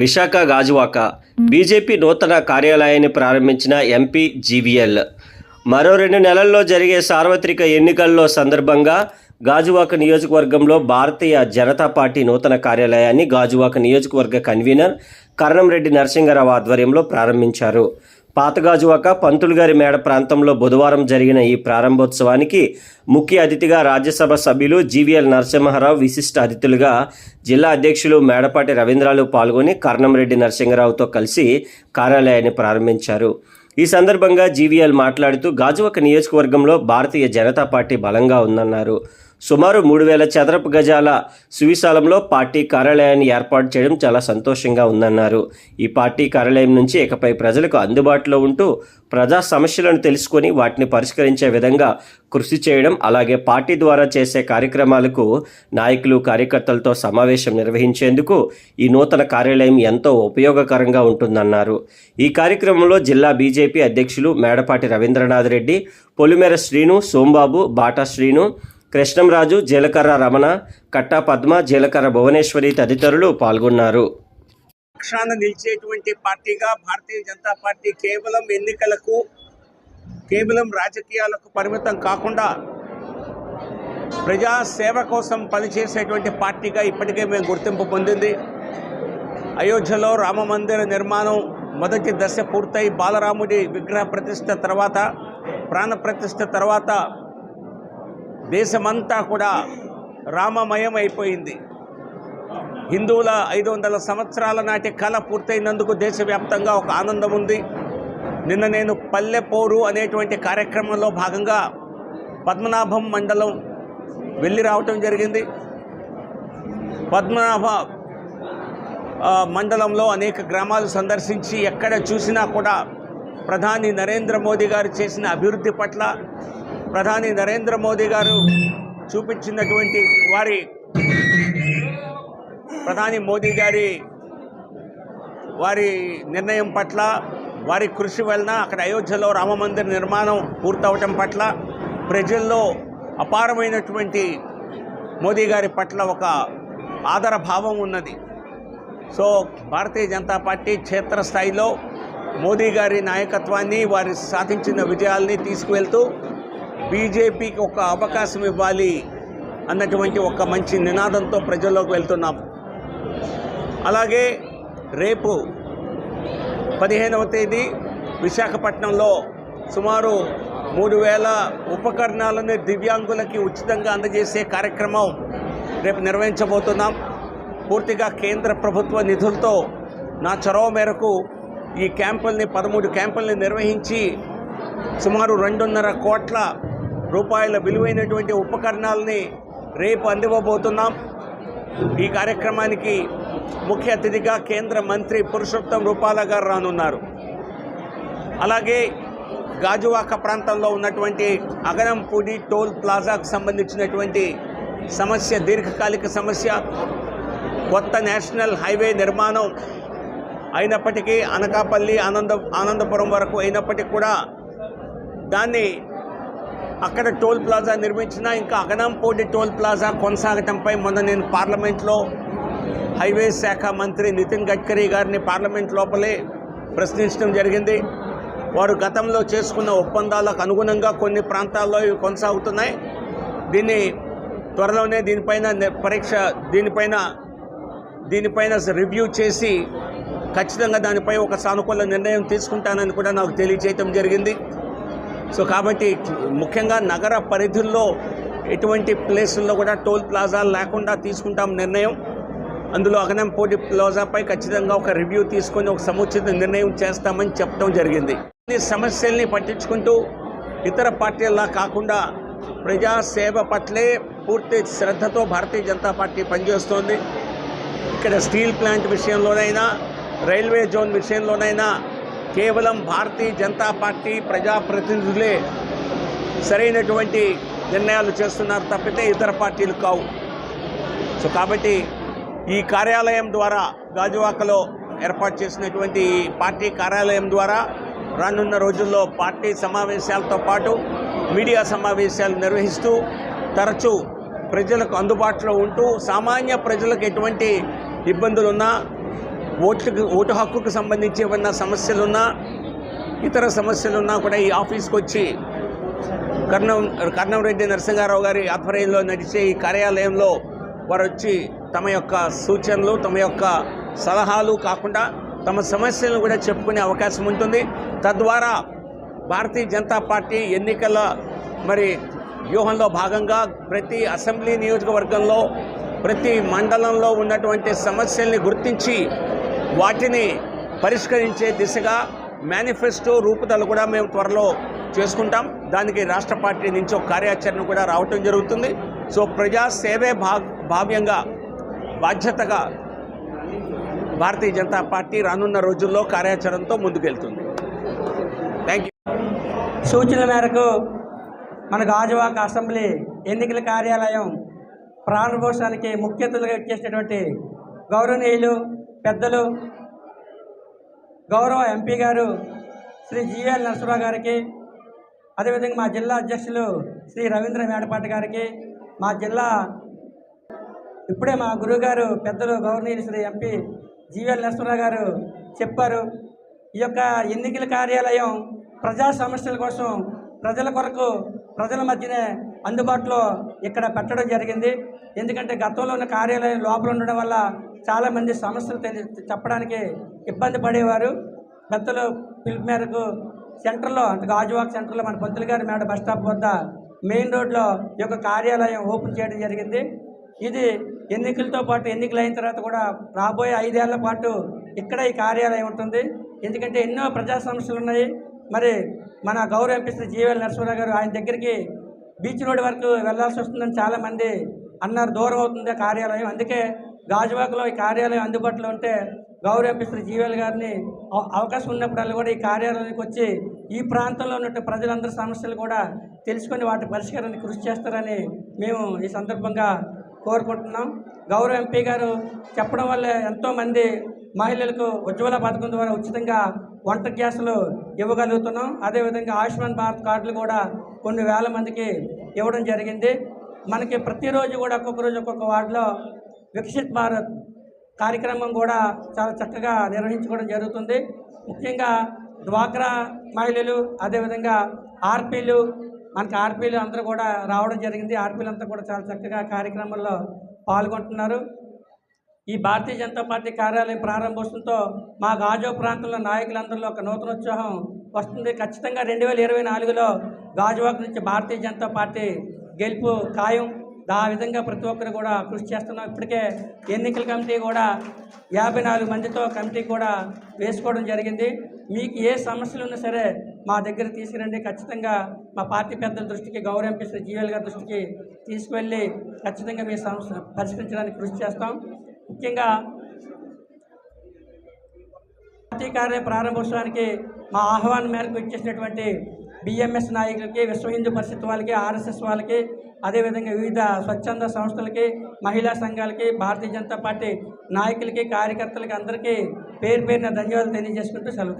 Visakha Gajuwaka. BJP నూతన కార్యాలయాన్ని ప్రారంభించిన ఎంపీ జీవీఎల్. మరో రెండు నెలల్లో జరిగే సార్వత్రిక ఎన్నికల్లో సందర్భంగా గాజువాక నియోజకవర్గంలో భారతీయ జనతా పార్టీ నూతన కార్యాలయాన్ని గాజువాక నియోజకవర్గ కన్వీనర్ కరణంరెడ్డి నరసింగరావు ఆధ్వర్యంలో ప్రారంభించారు. పాత గాజువాక పంతులు గారి మేడ ప్రాంతంలో బుధవారం జరిగిన ఈ ప్రారంభోత్సవానికి ముఖ్య అతిథిగా రాజ్యసభ సభ్యులు జీవీఎల్ నరసింహారావు విశిష్ట అతిథులుగా జిల్లా అధ్యక్షులు మేడపాటి రవీంద్రాలు పాల్గొని కర్ణంరెడ్డి నరసింహరావుతో కలిసి కార్యాలయాన్ని ప్రారంభించారు. ఈ సందర్భంగా జీవీఎల్ మాట్లాడుతూ గాజువాక నియోజకవర్గంలో భారతీయ జనతా పార్టీ బలంగా ఉందన్నారు. సుమారు మూడు వేల చదరపు గజాల సువిశాలంలో పార్టీ కార్యాలయాన్ని ఏర్పాటు చేయడం చాలా సంతోషంగా ఉందన్నారు. ఈ పార్టీ కార్యాలయం నుంచి ఇకపై ప్రజలకు అందుబాటులో ఉంటూ ప్రజా సమస్యలను తెలుసుకొని వాటిని పరిష్కరించే విధంగా కృషి చేయడం అలాగే పార్టీ ద్వారా చేసే కార్యక్రమాలకు నాయకులు కార్యకర్తలతో సమావేశం నిర్వహించేందుకు ఈ నూతన కార్యాలయం ఎంతో ఉపయోగకరంగా ఉంటుందన్నారు. ఈ కార్యక్రమంలో జిల్లా బీజేపీ అధ్యక్షులు మేడపాటి రవీంద్రనాథ్ రెడ్డి పొలిమేర శ్రీను సోంబాబు బాటా శ్రీను కృష్ణంరాజు జీలకర్ర రమణ కట్టా పద్మ జీలకర్ర భువనేశ్వరి తదితరులు పాల్గొన్నారు. పక్షాన నిలిచేటువంటి పార్టీగా భారతీయ జనతా పార్టీ కేవలం ఎన్నికలకు కేవలం రాజకీయాలకు పరిమితం కాకుండా ప్రజాసేవ కోసం పనిచేసేటువంటి పార్టీగా ఇప్పటికే మేము గుర్తింపు పొందింది. అయోధ్యలో రామ మందిర నిర్మాణం మొదటి దశ పూర్తయి బాలరాముడి విగ్రహ ప్రతిష్ట తర్వాత ప్రాణ ప్రతిష్ట తర్వాత దేశమంతా కూడా రామమయం అయిపోయింది హిందువుల ఐదు వందల సంవత్సరాల నాటి కళ పూర్తయినందుకు దేశవ్యాప్తంగా ఒక ఆనందం ఉంది. నిన్న నేను పల్లె పోరు అనేటువంటి కార్యక్రమంలో భాగంగా పద్మనాభం మండలం వెళ్ళి రావటం జరిగింది. పద్మనాభ మండలంలో అనేక గ్రామాలు సందర్శించి ఎక్కడ చూసినా కూడా ప్రధాని నరేంద్ర మోదీ గారు చేసిన అభివృద్ధి పట్ల ప్రధాని నరేంద్ర మోదీ గారు చూపించినటువంటి వారి ప్రధాని మోదీ గారి వారి నిర్ణయం పట్ల వారి కృషి వలన అక్కడ అయోధ్యలో రామమందిర నిర్మాణం పూర్తవటం పట్ల ప్రజల్లో అపారమైనటువంటి మోదీ గారి పట్ల ఒక ఆదర భావం ఉన్నది. సో భారతీయ జనతా పార్టీ క్షేత్రస్థాయిలో మోదీ గారి నాయకత్వాన్ని వారి సాధించిన విజయాల్ని తీసుకువెళ్తూ బీజేపీకి ఒక అవకాశం ఇవ్వాలి అన్నటువంటి ఒక మంచి నినాదంతో ప్రజల్లోకి వెళ్తున్నాం. అలాగే రేపు పదిహేనవ తేదీ విశాఖపట్నంలో సుమారు మూడు వేల ఉపకరణాలను దివ్యాంగులకి ఉచితంగా అందజేసే కార్యక్రమం రేపు నిర్వహించబోతున్నాం. పూర్తిగా కేంద్ర ప్రభుత్వ నిధులతో నా చొరవ మేరకు ఈ క్యాంపుల్ని పదమూడు క్యాంపుల్ని నిర్వహించి సుమారు రెండున్నర కోట్ల రూపాయల విలువైనటువంటి ఉపకరణాలని రేపు అందివ్వబోతున్నాం. ఈ కార్యక్రమానికి ముఖ్య అతిథిగా కేంద్ర మంత్రి పురుషోత్తం రూపాల గారు రానున్నారు. అలాగే గాజువాక ప్రాంతంలో ఉన్నటువంటి అగనంపూడి టోల్ ప్లాజాకు సంబంధించినటువంటి సమస్య దీర్ఘకాలిక సమస్య కొత్త నేషనల్ హైవే నిర్మాణం అయినప్పటికీ అనకాపల్లి ఆనంద ఆనందపురం వరకు అయినప్పటికీ కూడా దాన్ని అక్కడ టోల్ ప్లాజా నిర్మించిన ఇంకా అగనంపూడి టోల్ ప్లాజా కొనసాగటంపై మొన్న నేను పార్లమెంట్లో హైవే శాఖ మంత్రి నితిన్ గడ్కరీ గారిని పార్లమెంట్ లోపలే ప్రశ్నించడం జరిగింది. వారు గతంలో చేసుకున్న ఒప్పందాలకు అనుగుణంగా కొన్ని ప్రాంతాల్లో ఇవి కొనసాగుతున్నాయి. దీన్ని త్వరలోనే దీనిపైన పరీక్ష దీనిపైన దీనిపైన రివ్యూ చేసి ఖచ్చితంగా దానిపై ఒక సానుకూల నిర్ణయం తీసుకుంటానని కూడా నాకు తెలియజేయటం జరిగింది. సో కాబట్టి ముఖ్యంగా నగర పరిధుల్లో ఎటువంటి ప్లేసుల్లో కూడా టోల్ ప్లాజాలు లేకుండా తీసుకుంటాం నిర్ణయం. అందులో అగనంపూడి ప్లాజాపై ఖచ్చితంగా ఒక రివ్యూ తీసుకొని ఒక సముచిత నిర్ణయం చేస్తామని చెప్పడం జరిగింది. ఈ సమస్యల్ని పట్టించుకుంటూ ఇతర పార్టీలా కాకుండా ప్రజాసేవ పట్లే పూర్తి శ్రద్ధతో భారతీయ జనతా పార్టీ పనిచేస్తోంది. ఇక్కడ స్టీల్ ప్లాంట్ విషయంలోనైనా రైల్వే జోన్ విషయంలోనైనా కేవలం భారతీయ జనతా పార్టీ ప్రజాప్రతినిధులే సరైనటువంటి నిర్ణయాలు చేస్తున్నారు తప్పితే ఇతర పార్టీలు కావు. సో కాబట్టి ఈ కార్యాలయం ద్వారా గాజువాకలో ఏర్పాటు చేసినటువంటి ఈ పార్టీ కార్యాలయం ద్వారా రానున్న రోజుల్లో పార్టీ సమావేశాలతో పాటు మీడియా సమావేశాలు నిర్వహిస్తూ తరచూ ప్రజలకు అందుబాటులో ఉంటూ సామాన్య ప్రజలకు ఎటువంటి ఇబ్బందులు ఉన్నా ఓట్లకు ఓటు హక్కుకు సంబంధించి ఏమన్నా సమస్యలున్నా ఇతర సమస్యలున్నా కూడా ఈ ఆఫీస్కి వచ్చి కర్ణం కర్ణంరెడ్డి నరసింహారావు గారి ఆధ్వర్యంలో నడిచే ఈ కార్యాలయంలో వారు వచ్చి తమ యొక్క సూచనలు తమ యొక్క సలహాలు కాకుండా తమ సమస్యలను కూడా చెప్పుకునే అవకాశం ఉంటుంది. తద్వారా భారతీయ జనతా పార్టీ ఎన్నికల మరి వ్యూహంలో భాగంగా ప్రతి అసెంబ్లీ నియోజకవర్గంలో ప్రతి మండలంలో ఉన్నటువంటి సమస్యల్ని గుర్తించి వాటిని పరిష్కరించే దిశగా మేనిఫెస్టో రూపుదల కూడా మేము త్వరలో చేసుకుంటాం. దానికి రాష్ట్ర పార్టీ నుంచి ఒక కార్యాచరణ కూడా రావటం జరుగుతుంది. సో ప్రజా సేవే భా భావ్యంగా బాధ్యతగా భారతీయ జనతా పార్టీ రానున్న రోజుల్లో కార్యాచరణతో ముందుకెళ్తుంది. థ్యాంక్ యూ సూచనల మేరకు మన గాజువాక అసెంబ్లీ ఎన్నికల కార్యాలయం ప్రారంభోత్సవానికి ముఖ్య అతిథులుగా ఇచ్చేసినటువంటి గౌరవనీయులు పెద్దలు గౌరవ ఎంపీ గారు శ్రీ జిఎల్ నరసరావు గారికి అదేవిధంగా మా జిల్లా అధ్యక్షులు శ్రీ రవీంద్ర మేడపాటి గారికి మా జిల్లా ఇప్పుడే మా గురువుగారు పెద్దలు గవర్నీయులు శ్రీ ఎంపీ జీవీఎల్ నరసింహరావు గారు చెప్పారు. ఈ యొక్క ఎన్నికల కార్యాలయం ప్రజా సమస్యల కోసం ప్రజల కొరకు ప్రజల మధ్యనే అందుబాటులో ఇక్కడ పెట్టడం జరిగింది. ఎందుకంటే గతంలో ఉన్న కార్యాలయం లోపల ఉండడం వల్ల చాలామంది సమస్యలు తెలి చెప్పడానికి ఇబ్బంది పడేవారు. పెద్దలు పిలుపు మేరకు సెంటర్లో అంటే గాజువాక్ సెంటర్లో మన పంతులు గారి మేడ బస్ స్టాప్ వద్ద మెయిన్ రోడ్లో ఈ యొక్క కార్యాలయం ఓపెన్ చేయడం జరిగింది. ఇది ఎన్నికలతో పాటు ఎన్నికలు అయిన తర్వాత కూడా రాబోయే ఐదేళ్ళ పాటు ఇక్కడ ఈ కార్యాలయం ఉంటుంది. ఎందుకంటే ఎన్నో ప్రజా సమస్యలు ఉన్నాయి. మరి మన గౌరవ ఎంపీ శ్రీ జీవల్ నరసింహరావు గారు ఆయన దగ్గరికి బీచ్ రోడ్ వరకు వెళ్ళాల్సి వస్తుందని చాలామంది అన్నారు. దూరం అవుతుంది ఆ కార్యాలయం. అందుకే గాజువాకలో ఈ కార్యాలయం అందుబాటులో ఉంటే గౌరవ ఎంపీ జీవల్ గారిని అవ- అవకాశం ఉన్నప్పుడల్లా కూడా ఈ కార్యాలయానికి వచ్చి ఈ ప్రాంతంలో ఉన్న ప్రజలందరి సమస్యలు కూడా తెలుసుకొని వాటి పరిష్కారానికి కృషి చేస్తారని మేము ఈ సందర్భంగా కోరుకుంటున్నాం. గౌరవ ఎంపీ గారు చెప్పడం వల్ల ఎంతోమంది మహిళలకు ఉజ్వల పథకం ద్వారా ఉచితంగా వంట గ్యాసులు ఇవ్వగలుగుతున్నాం. అదేవిధంగా ఆయుష్మాన్ భారత్ కార్డులు కూడా కొన్ని వేల మందికి ఇవ్వడం జరిగింది. మనకి ప్రతిరోజు కూడా ఒక్కొక్క రోజు ఒక్కొక్క వార్డులో వికసిత్ భారత్ కార్యక్రమం కూడా చాలా చక్కగా నిర్వహించుకోవడం జరుగుతుంది. ముఖ్యంగా డ్వాక్రా మహిళలు అదేవిధంగా ఆర్పీలు మనకి ఆర్పీలు అందరూ కూడా రావడం జరిగింది. ఆర్పీలు అంతా కూడా చాలా చక్కగా కార్యక్రమంలో పాల్గొంటున్నారు. ఈ భారతీయ జనతా పార్టీ కార్యాలయం ప్రారంభోత్సవంతో మా గాజో ప్రాంతంలో నాయకులందరిలో ఒక నూతన ఉత్సాహం వస్తుంది. ఖచ్చితంగా రెండు వేల ఇరవై నాలుగులో గాజువాక నుంచి భారతీయ జనతా పార్టీ గెలుపు ఖాయం. ఆ విధంగా ప్రతి ఒక్కరు కూడా కృషి చేస్తున్నాం. ఇప్పటికే ఎన్నికల కమిటీ కూడా యాభై నాలుగు మందితో కమిటీ కూడా వేసుకోవడం జరిగింది. మీకు ఏ సమస్యలు ఉన్నా సరే మా దగ్గర తీసుకురండి. ఖచ్చితంగా మా పార్టీ పెద్దల దృష్టికి గౌరవ ఎంపీ శ్రీ జీవల్ గారి దృష్టికి తీసుకువెళ్ళి ఖచ్చితంగా మీ సమస్య పరిష్కరించడానికి కృషి చేస్తాం. ముఖ్యంగా పార్టీ కార్య ప్రారంభోత్సవానికి మా ఆహ్వానం మేరకు ఇచ్చేసినటువంటి బిఎంఎస్ నాయకులకి విశ్వ హిందూ పరిషత్ వాళ్ళకి ఆర్ఎస్ఎస్ వాళ్ళకి అదేవిధంగా వివిధ స్వచ్ఛంద సంస్థలకి మహిళా సంఘాలకి భారతీయ జనతా పార్టీ నాయకులకి కార్యకర్తలకి అందరికీ పేరు పేరున ధన్యవాదాలు తెలియజేసుకుంటూ సెలవు